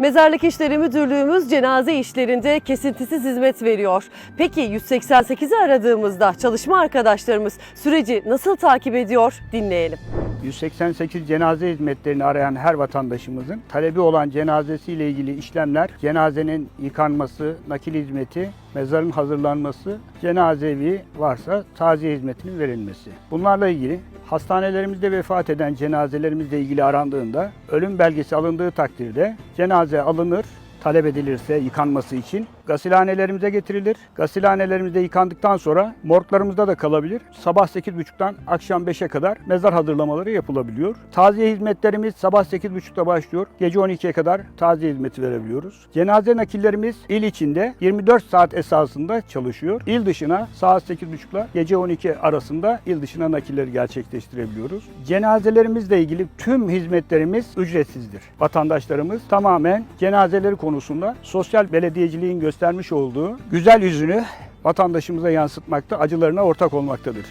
Mezarlık İşleri Müdürlüğümüz cenaze işlerinde kesintisiz hizmet veriyor. Peki 188'i aradığımızda çalışma arkadaşlarımız süreci nasıl takip ediyor? Dinleyelim. 188 cenaze hizmetlerini arayan her vatandaşımızın talebi olan cenazesiyle ilgili işlemler, cenazenin yıkanması, nakil hizmeti, mezarın hazırlanması, cenazevi varsa taziye hizmetinin verilmesi. Bunlarla ilgili hastanelerimizde vefat eden cenazelerimizle ilgili arandığında ölüm belgesi alındığı takdirde cenaze alınır, talep edilirse yıkanması için gasilhanelerimize getirilir. Gasilhanelerimizde yıkandıktan sonra morglarımızda da kalabilir. Sabah 8.30'dan akşam 5'e kadar mezar hazırlamaları yapılabiliyor. Taziye hizmetlerimiz sabah 8.30'da başlıyor. Gece 12'ye kadar taziye hizmeti verebiliyoruz. Cenaze nakillerimiz il içinde 24 saat esasında çalışıyor. İl dışına saat 8.30 ile gece 12 arasında il dışına nakilleri gerçekleştirebiliyoruz. Cenazelerimizle ilgili tüm hizmetlerimiz ücretsizdir. Vatandaşlarımız tamamen cenazeleri konusunda sosyal belediyeciliğin göstermiş olduğu güzel yüzünü vatandaşımıza yansıtmakta, acılarına ortak olmaktadır.